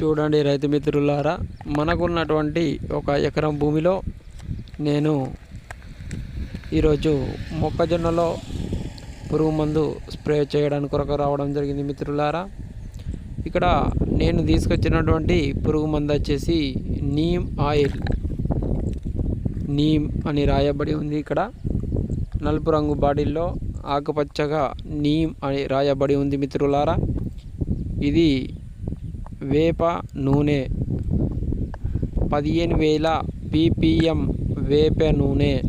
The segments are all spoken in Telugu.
చూడండి రైతు మిత్రులారా మనకున్నటువంటి ఒక ఎకరం భూమిలో నేను ఈరోజు మొక్కజొన్నలో పురుగు మందు స్ప్రే చేయడానికి కొరకు రావడం జరిగింది మిత్రులారా. ఇక్కడ నేను తీసుకొచ్చినటువంటి పురుగు మందు వచ్చేసి నీమ్ ఆయిల్. నీమ్ అని రాయబడి ఉంది ఇక్కడ. నలుపు రంగు బాటిల్లో ఆకుపచ్చగా నీమ్ అని రాయబడి ఉంది మిత్రులారా. ఇది వేప నూనె. పదిహేను వేల పీపీఎం వేప నూనె.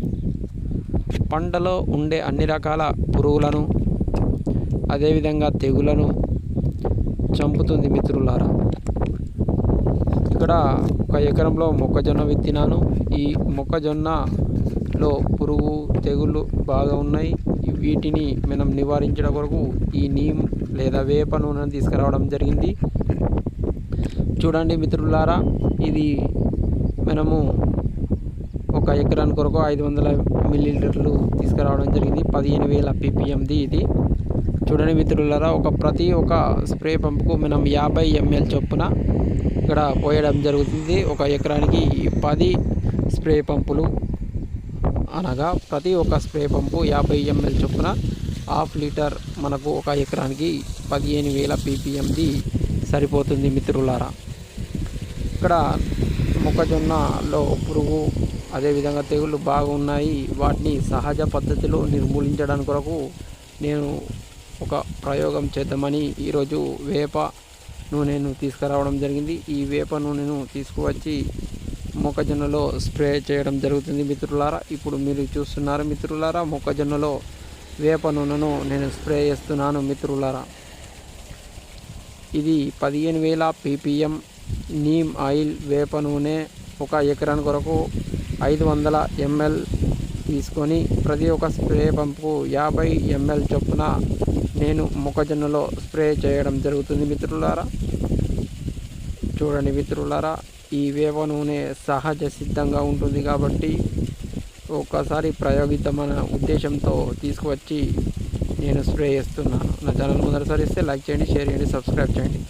పంటలో ఉండే అన్ని రకాల పురుగులను అదేవిధంగా తెగులను చంపుతుంది మిత్రులారా. ఇక్కడ ఒక ఎకరంలో మొక్కజొన్న విత్తినాను. ఈ మొక్కజొన్నలో పురుగు తెగుళ్ళు బాగా ఉన్నాయి. వీటిని మనం నివారించడం కొరకు ఈ నీమ్ లేదా వేప నూనెను తీసుకురావడం జరిగింది. చూడండి మిత్రులారా ఇది మనము ఒక ఎకరానికి కొరకు ఐదు వందల మిల్లీలీటర్లు తీసుకురావడం జరిగింది. పదిహేను వేల పీపీఎంది ఇది. చూడండి మిత్రులారా ఒక ప్రతి ఒక స్ప్రే పంపుకు మనం యాభై ఎంఎల్ చొప్పున ఇక్కడ పోయడం జరుగుతుంది. ఒక ఎకరానికి పది స్ప్రే పంపులు. అనగా ప్రతి ఒక్క స్ప్రే పంపు యాభై ఎంఎల్ చొప్పున హాఫ్ లీటర్ మనకు ఒక ఎకరానికి పదిహేను వేల పీపీఎంది సరిపోతుంది మిత్రులారా. ఇక్కడ మొక్కజొన్నలో పురుగు అదేవిధంగా తెగుళ్ళు బాగున్నాయి. వాటిని సహజ పద్ధతిలో నిర్మూలించడానికి కొరకు నేను ఒక ప్రయోగం చేద్దామని ఈరోజు వేప నూనెను తీసుకురావడం జరిగింది. ఈ వేప నూనెను తీసుకువచ్చి మొక్కజొన్నలో స్ప్రే చేయడం జరుగుతుంది మిత్రులారా. ఇప్పుడు మీరు చూస్తున్నారు మిత్రులారా మొక్కజొన్నలో వేప నూనెను నేను స్ప్రే చేస్తున్నాను మిత్రులారా. ఇది పదిహేను వేల పీపీఎం నీమ్ ఆయిల్ వేప నూనె ఒక ఎకరాని కొరకు ఐదు వందల ఎంఎల్ తీసుకొని ప్రతి ఒక్క స్ప్రే పంపుకు యాభై ఎంఎల్ చొప్పున నేను మొక్కజొన్నలో స్ప్రే చేయడం జరుగుతుంది మిత్రులారా. చూడండి మిత్రులారా ఈ వేప నూనె సహజ సిద్ధంగా ఉంటుంది కాబట్టి ఒక్కసారి ప్రయోగిద్దామన్న ఉద్దేశంతో తీసుకువచ్చి నేను స్ప్రే చేస్తున్నాను నా ఛానల్ మొదటిసారి ఇస్తే లైక్ చేయండి షేర్ చేయండి సబ్స్క్రైబ్ చేయండి.